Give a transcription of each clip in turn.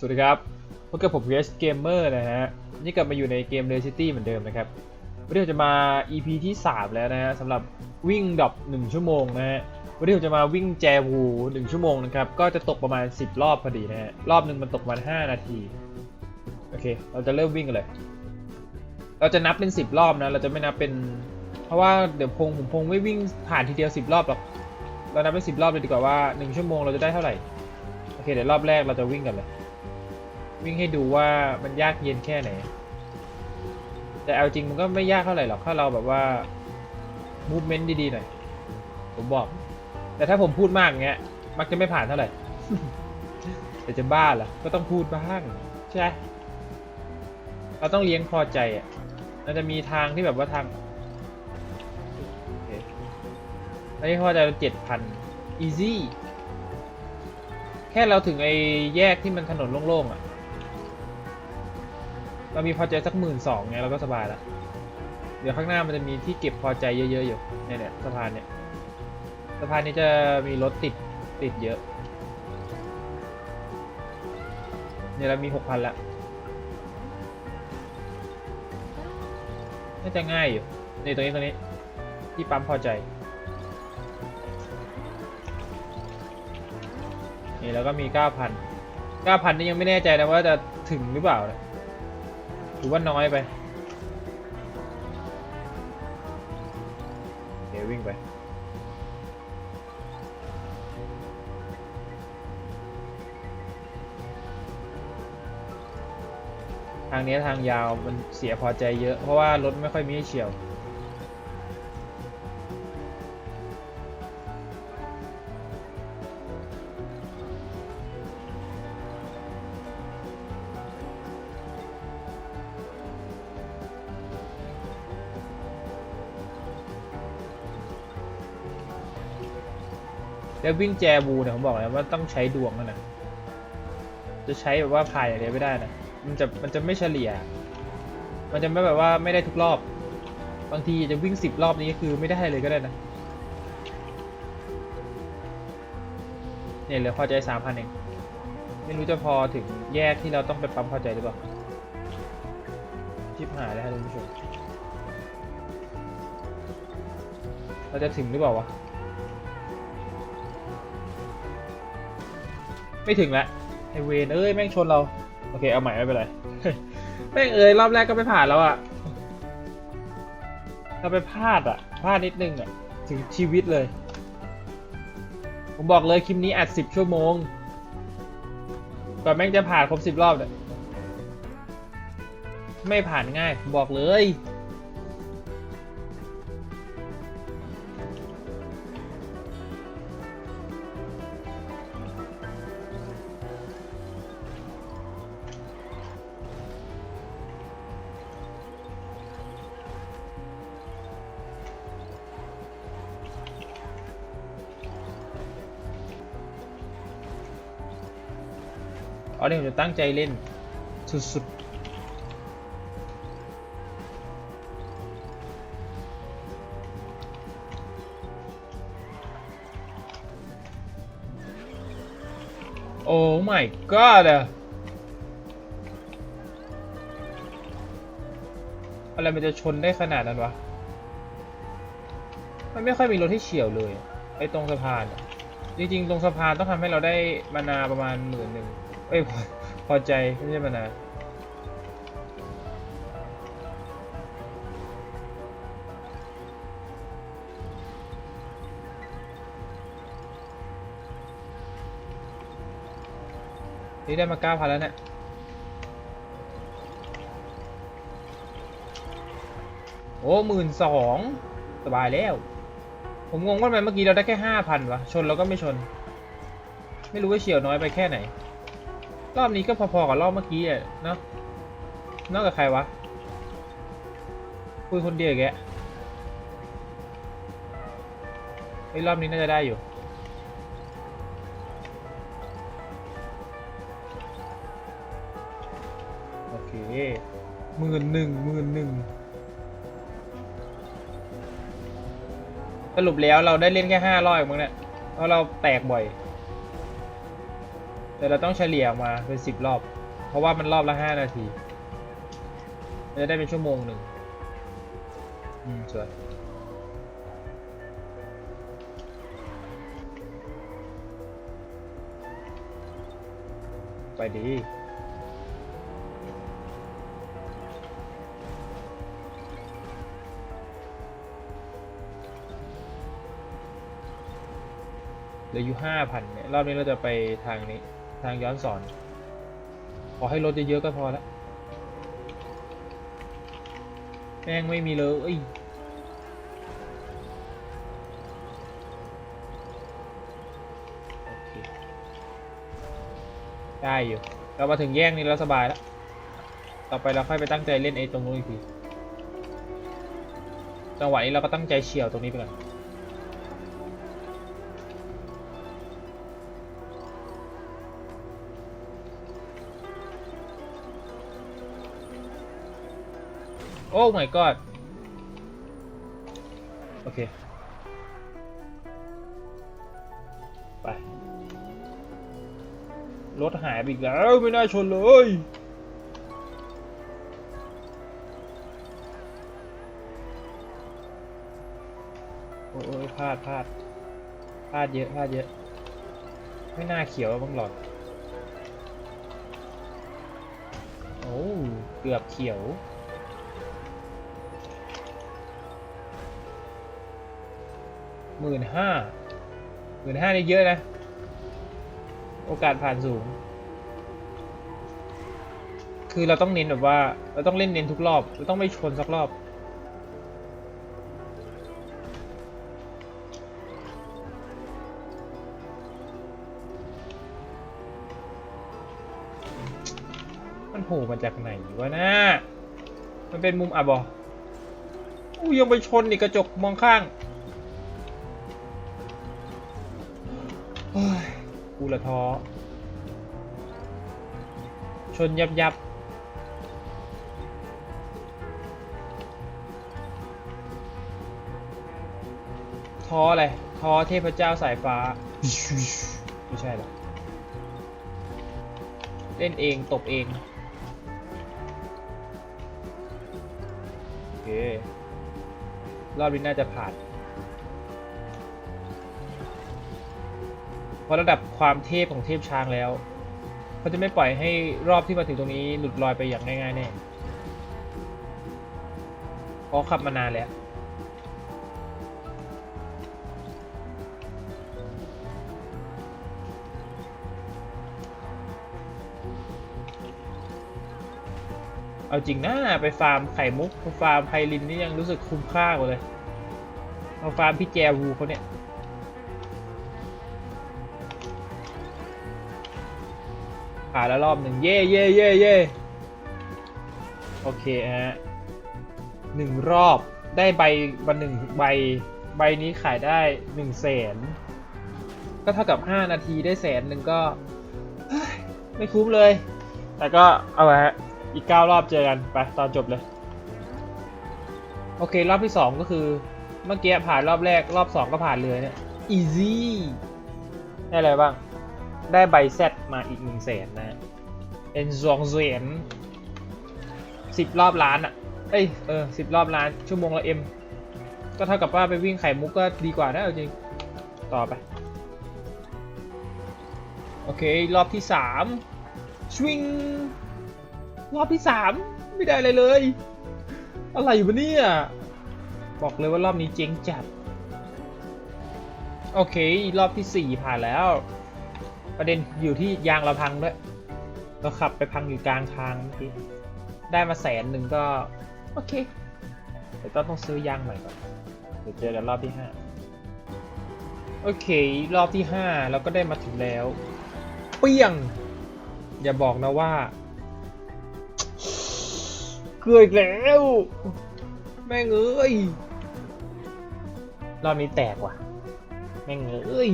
สวัสดีครับพบกับผม VS Gamer นะฮะ นี่กลับมาอยู่ในเกม Ray City เหมือนเดิมนะครับ วันนี้ผมจะมา EP ที่ 3 แล้วนะฮะสำหรับวิ่งดรอป1ชั่วโมงนะฮะ วันนี้ผมจะมาวิ่งแจวู 1 ชั่วโมงนะครับ ก็จะตกประมาณ 10 รอบพอดีนะฮะ รอบหนึ่งมันตกประมาณ 5 นาที โอเค เราจะเริ่มวิ่งกันเลย เราจะนับเป็น 10 รอบนะ เราจะไม่นับเป็น เพราะว่าเดี๋ยวพงผมพงไม่วิ่งผ่านทีเดียว 10 รอบหรอก เรานับเป็น 10 รอบเลยดีกว่าว่า 1 ชั่วโมงเราจะได้เท่าไหร่ โอเค เดี๋ยวรอบแรกเราจะวิ่งกันเลย วิ่งให้ดูว่ามันยากเย็นแค่ไหน แต่เอาจริงมันก็ไม่ยากเท่าไหร่หรอกถ้าเราแบบว่า movement ดีๆหน่อย ผมบอก แต่ถ้าผมพูดมากเงี้ย มักจะไม่ผ่านเท่าไหร่ แต่จะบ้าเหรอ ก็ต้องพูดบ้างใช่ไหมเราต้องเลี้ยงพอใจอะมันจะมีทางที่แบบว่าทางอันนี้พอใจเจ็ดพัน easy แค่เราถึงไอ้แยกที่มันถนนโล่งๆอะ เรามีพอใจสักหมื่นสองไงเราก็สบายละเดี๋ยวข้างหน้ามันจะมีที่เก็บพอใจเยอะๆอยู่เนี่ยเนี่ยสะพานเนี่ยสะพานนี้จะมีรถติดติดเยอะเนี่ยเรามีหกพันละน่าจะง่ายอยู่นี่ตรงนี้ตรงนี้ที่ปั๊มพอใจนี่แล้วก็มี 9,000 9,000นี่ยังไม่แน่ใจนะว่าจะถึงหรือเปล่านะ ถือว่าน้อยไปเดี๋ยววิ่งไป ทางนี้ทางยาวมันเสียพอใจเยอะ เพราะว่ารถไม่ค่อยมีให้เฉียว แล้ววิ่งแจบูเนี่ยผมบอกเลยว่าต้องใช้ดวงนะนะ จะใช้แบบว่าพายอย่างเดียวไม่ได้นะ มันจะมันจะไม่เฉลี่ย มันจะไม่แบบว่าไม่ได้ทุกรอบ บางทีจะวิ่งสิบรอบนี้คือไม่ได้เลยก็ได้นะ เนี่ยเหลือพอใจสามพันเอง ไม่รู้จะพอถึงแยกที่เราต้องไปปั๊มพอใจหรือเปล่าชิบหายแล้วครับท่านผู้ชมเราจะถึงหรือเปล่าวะ ไม่ถึงละไอเวนเอ้ยแม่งชนเรา โอเคเอาใหม่ไม่เป็นไร แม่งเอ้ยรอบแรกก็ไม่ผ่านแล้วอะเราไปพลาดอะพลาดนิดนึงอะถึงชีวิตเลย ผมบอกเลยคลิปนี้อัดสิบชั่วโมงก่อนแม่งจะผ่านครบสิบรอบเนี่ยไม่ผ่านง่าย ผมบอกเลย อ๋อนี่ผมจะตั้งใจเล่น สุดๆ โอ้ my god อะอะไรมันจะชนได้ขนาดนั้นวะ มันไม่ค่อยมีรถที่เฉียวเลย ไอ้ตรงสะพาน จริงๆ ตรงสะพานต้องทำให้เราได้มานาประมาณหมื่นหนึ่ง เอ้ยพอพอใจไม่ใช่มานานี่ได้มาเก้าพันแล้วเนี่ยโอ้หมื่นสองสบายแล้ว ผมงงว่าทำไมเมื่อกี้เราได้แค่ห้าพันวะ ชนเราก็ไม่ชน ไม่รู้ว่าเฉียวน้อยไปแค่ไหน รอบนี้ก็พอๆกับรอบเมื่อกี้อะเนาะนอกจากใครวะ คุยคนเดียวแกไอ้รอบนี้น่าจะได้อยู่ โอเคหมื่นหนึ่งหมื่นหนึ่งสรุปแล้วเราได้เล่นแค่ห้ารอบเองมั้งเนี่ยเพราะเราแตกบ่อย แต่เราต้องเฉลี่ยออกมาเป็นสิบรอบ เพราะว่ามันรอบละห้านาทีจะได้เป็นชั่วโมงหนึ่งอืมสวยไปดีเหลืออยู่ห้าพันเนี่ย รอบนี้เราจะไปทางนี้ ทางย้อนสอน ขอให้รถเยอะๆก็พอละแม่งไม่มีเลยเอ้ยอเคได้อยู่ เรามาถึงแยกนี้แล้วสบายแล้ว ต่อไปเราค่อยไปตั้งใจเล่นไอ้ตรงนู้นอีกที จังหวะนี้เราก็ตั้งใจเฉี่ยวตรงนี้ไปก่อน โอ้ my god โอเค ไป รถหายไปอีกแล้ว ไม่น่าชนเลย โอ้ยพลาดพลาดพลาดเยอะพลาดเยอะ ไม่น่าเขียวบ้างหรอกโอ้ เกือบเขียว หมื่นห้าหมื่นห้านี่เยอะนะ โอกาสผ่านสูง คือเราต้องเน้นแบบว่า เราต้องเล่นเน้นทุกรอบ เราต้องไม่ชนสักรอบมันโผล่มาจากไหนวะนะ มันเป็นมุมอับเหรออู้ยังไปชนอีกกระจกมองข้าง กูละท้อ ชนยับยับท้ออะไรท้อเทพเจ้าสายฟ้า ไม่ใช่หรอกเล่นเองตบเอง โอเค รอบนี้น่าจะผ่าน เพราะระดับความเทพของเทพช้างแล้วเขาจะไม่ปล่อยให้รอบที่มาถึงตรงนี้หลุดลอยไปอย่างง่ายๆแน่เพราะขับมานานแล้วเอาจริงนะไปฟาร์มไข่มุกฟาร์มไพลินนี่ยังรู้สึกคุ้มค่ากว่าเลยเอาฟาร์มพี่แจวูเขาเนี่ย ผ่านแล้วรอบหนึ่งเย่เย่เย่เย่โอเคฮะหนึ่งรอบได้ใบวันหนึ่งใบใบนี้ขายได้หนึ่งแสนก็เท่ากับ5นาทีได้แสนหนึ่งก็ไม่คุ้มเลย แต่ก็เอาไว้ฮะอีก9รอบเจอกันไปตอนจบเลย โอเค รอบที่2ก็คือเมื่อกี้ผ่านรอบแรกรอบ2ก็ผ่านเลยเนี่ย easy ได้อะไรบ้าง ได้ใบเซตมาอีกหนึ่งแสนนะเป็นสองแสนสิบรอบล้านอะ เอ้ยเออสิบรอบล้าน ชั่วโมงละเอ็ม ก็เท่ากับว่าไปวิ่งไข่มุกก็ดีกว่านะจริง ต่อไป โอเค รอบที่สามสวิง รอบที่สามไม่ได้อะไรเลย อะไรอยู่เนี่ยบอกเลยว่ารอบนี้เจ๊งจัด โอเค รอบที่สี่ผ่านแล้ว ประเด็นอยู่ที่ยางเราพังด้วย เราขับไปพังอยู่กลางทางเมื่อกี้ได้มาแสนหนึ่งก็ โอเคแต่ต้องต้องซื้อยางใหม่ก่อน เดี๋ยวเจอกันรอบที่ห้าโอเค รอบที่ห้าเราก็ได้มาถึงแล้ว เปี้ยง อย่าบอกนะว่าเกลืออีกแล้ว แม่งเอ้ย รอบนี้แตกว่ะ แม่งเอ้ย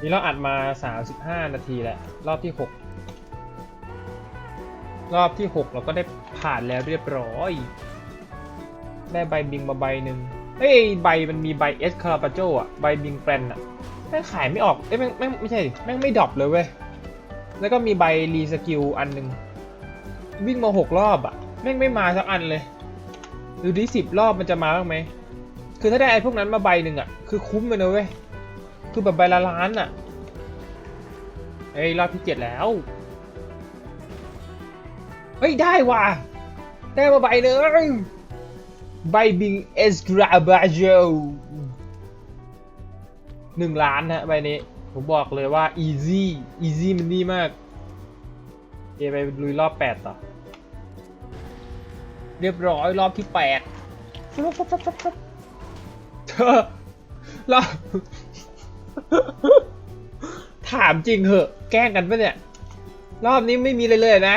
นี่เราอัดมา 35 นาทีแล้วรอบที่ 6 รอบที่ 6 เราก็ได้ผ่านแล้วเรียบร้อย ได้ใบบิงมาใบหนึ่งเฮ้ยใบมันมีใบเอสคาราปาโจอะใบบิงแปลนอะแม่งขายไม่ออกเอ้ยแม่งแม่งไม่ใช่แม่งไม่ดรอปเลยเว้ยแล้วก็มีใบรีสกิลอันหนึ่งวิ่งมาหกรอบอะแม่งไม่มาสักอันเลยดูดิสิบรอบมันจะมาบ้างไหมคือถ้าได้ไอ้พวกนั้นมาใบหนึ่งอะคือคุ้มเลยนะเว้ย คือแบบใบละล้านอะเอ้ยรอบที่เจ็ดแล้ว เฮ้ย ได้ว่ะ ได้มาใบหนึ่งใบบิงเอสกราบาโจหนึ่งล้านฮะใบนี้ ผมบอกเลยว่า easy easy มันดีมากเอไปลุยรอบแปดต่อ เรียบร้อยรอบที่แปดเธอรอบ ถามจริงเหอะ แกล้งกันปะเนี่ย รอบนี้ไม่มีเลยเลยนะ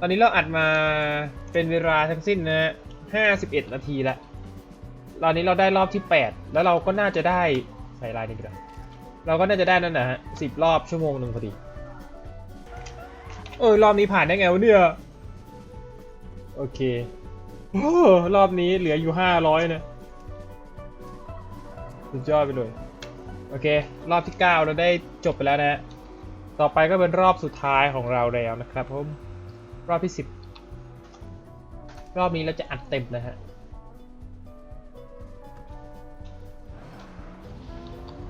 ตอนนี้เราอัดมาเป็นเวลาทั้งสิ้นนะห้าสิบเอ็ดนาทีแล้วตอนนี้เราได้รอบที่8แล้วเราก็น่าจะได้ใส่ลายนี้กันเราก็น่าจะได้นั่นนะฮะสิบรอบชั่วโมงหนึ่งพอดี เออรอบนี้ผ่านได้ไงวะเนี่ย โอเค รอบนี้เหลืออยู่500นะ สุดยอดไปเลย โอเค รอบที่ 9 เราได้จบไปแล้วนะฮะต่อไปก็เป็นรอบสุดท้ายของเราแล้วนะครับผม รอบที่ 10 รอบนี้เราจะอัดเต็มนะฮะ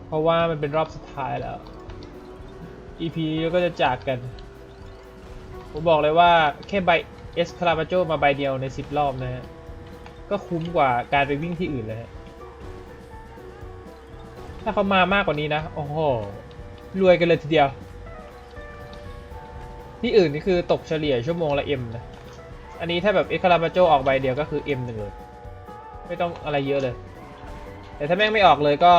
เพราะว่ามันเป็นรอบสุดท้ายแล้ว EP ก็จะจากกัน ผมบอกเลยว่าแค่ใบเอสคาราบาโจมาใบเดียวใน 10 รอบนะฮะ ก็คุ้มกว่าการไปวิ่งที่อื่นเลยฮะ ถ้าเขามามากกว่านี้นะ โอ้โห รวยกันเลยทีเดียว ที่อื่นนี่คือตกเฉลี่ยชั่วโมงละ M นะ อันนี้ถ้าแบบเอสคาราบาโจออกใบเดียวก็คือ M หนึ่งเลย ไม่ต้องอะไรเยอะเลย แต่ถ้าแม่งไม่ออกเลยก็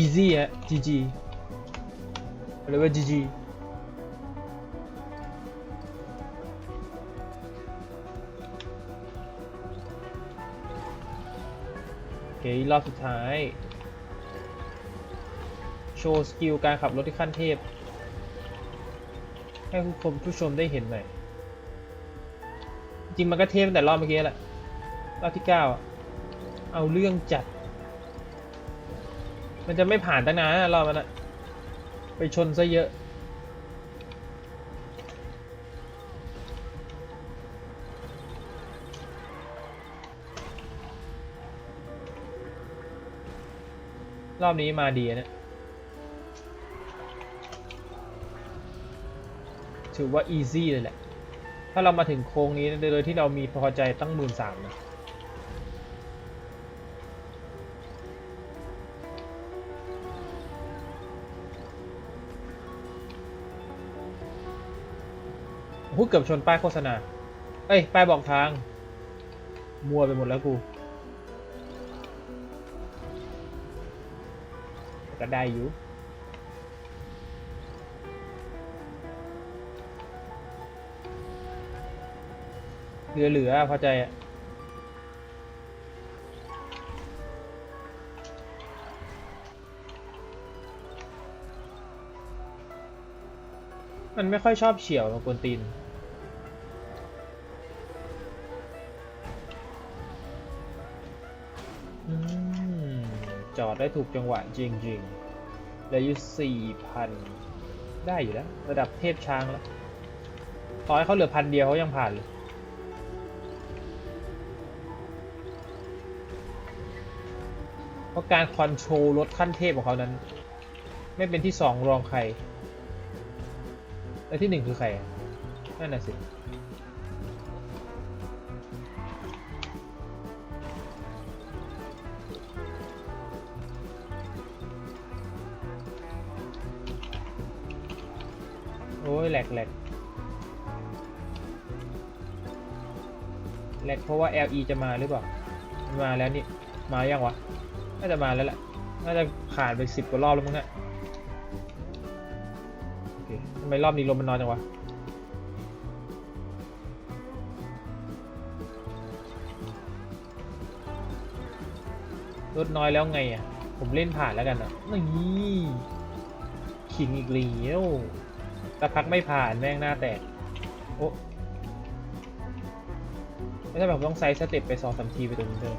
easy ฮะ GG หรือว่า GG โอเครอบสุดท้าย โชว์สกิลการขับรถที่ขั้นเทพ ให้ผู้ชมผู้ชมได้เห็นหน่อย จริงมันก็เทพตั้งแต่รอบเมื่อกี้แหละ รอบที่9อะเอาเรื่องจัด มันจะไม่ผ่านตั้งนานนะรอบมันอะไปชนซะเยอะรอบนี้มาดีนะ ถือว่า easy เลยแหละ ถ้าเรามาถึงโค้งนี้โดยที่เรามีพอใจตั้งหมื่นสามนะโอ้โหเกือบชนป้ายโฆษณา เอ้ย ป้ายบอกทาง มัวไปหมดแล้วกู ก็ได้อยู่ เหลือๆอพอใจอะมันไม่ค่อยชอบเฉียวมากวนตีนอืมจอดได้ถูกจังหวะจริงๆเหลืออยู่สี่พันได้อยู่แล้ว ระดับเทพช้างแล้ว ต่อให้เขาเหลือพันเดียวเขายังผ่านเลย เพราะการคอนโทรลรถขั้นเทพของเขานั้น ไม่เป็นที่สองรองใครแล้วที่หนึ่งคือใครนั่นน่ะสิโอ้ยแหลกแหลกแหลกเพราะว่า LE จะมาหรือเปล่ามันมาแล้วนี่ มายังวะ น่าจะมาแล้วแหละ น่าจะผ่านไปสิบกว่ารอบแล้วมั้งเนะโอเคทำไมรอบนี้ลมมันน้อยจังวะลดน้อยแล้วไงอะ ผมเล่นผ่านแล้วกันอะ นี่ขิงอีกแล้วแต่พักไม่ผ่านแม่งหน้าแตก โอ้ไม่ใช่แบบต้องไซส์สเต็ปไปสองสามทีไปตรงนี้เลย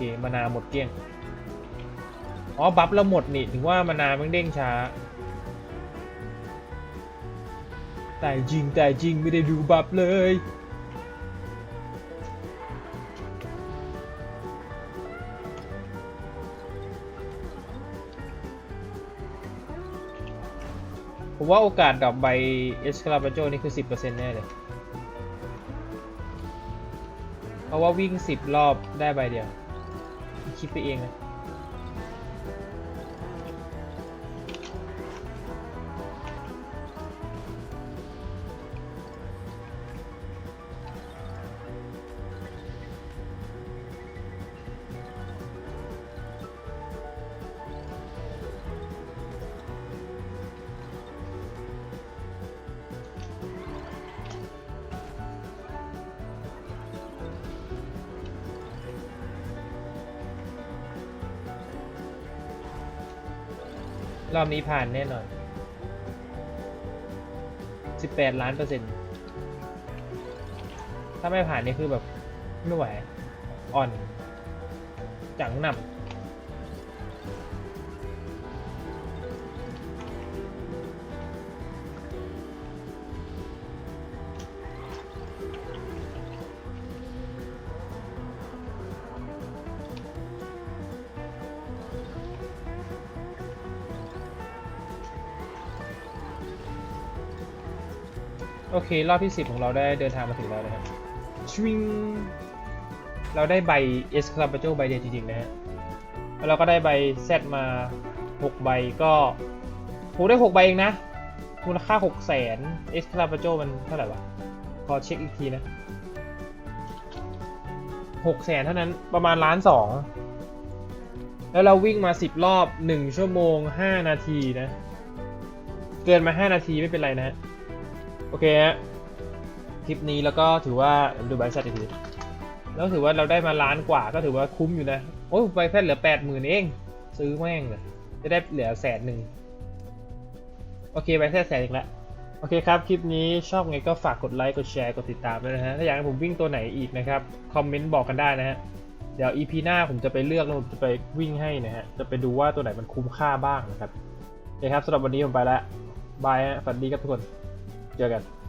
เคมานาหมดเกลี้ยง อ๋อ บัฟแล้วหมดนี่ ถึงว่ามานามันเด้งช้า แต่จริงแต่จริงไม่ได้ดูบัฟเลยผมว่าโอกาสดอปใบเอสคาราบาโจนี่คือ 10%แน่เลย เพราะว่าวิ่ง 10 รอบได้ใบเดียว คิดไปเองนะ รอบนี้ผ่านแน่นอน 18 ล้านเปอร์เซ็นต์ ถ้าไม่ผ่านนี่คือแบบ ไม่ไหว อ่อน จังหนับ โอเค รอบที่ 10 ของเราได้เดินทางมาถึงแล้วนะครับชวิงเราได้ใบเอสคาราบาโจใบเดียวจริงๆนะฮะแล้วเราก็ได้ใบแซดมา 6 ใบก็โหได้ 6 ใบเองนะ มูลค่า 6 0แสนเอสคาราบาโจมันเท่าไหร่วะ ขอเช็คอีกทีนะ6แสนเท่านั้นประมาณล้านสองแล้วเราวิ่งมา 10 รอบ 1 ชั่วโมง 5 นาทีนะ เกินมา 5 นาทีไม่เป็นไรนะฮะ โอเคฮะคลิปนี้แล้วก็ถือว่าดูใบแซดอีกทีแล้วถือว่าเราได้มาล้านกว่าก็ถือว่าคุ้มอยู่นะ โอ้ยใบแซดเหลือแปดหมื่นเอง ซื้อแม่งเลยจะได้เหลือแสนหนึ่งโอเคใบแซดแสนอีกแล้วโอเคครับ คลิปนี้ชอบไงก็ฝากกดไลค์ กดแชร์ กดติดตามด้วยนะฮะ ถ้าอยากให้ผมวิ่งตัวไหนอีกนะครับ คอมเมนต์บอกกันได้นะฮะ เดี๋ยว EP หน้าผมจะไปเลือกแล้วผมจะไปวิ่งให้นะฮะ จะไปดูว่าตัวไหนมันคุ้มค่าบ้างนะครับโอเคครับสำหรับวันนี้ผมไปแล้วบายฮะฝันดีครับทุกคน เจอกัน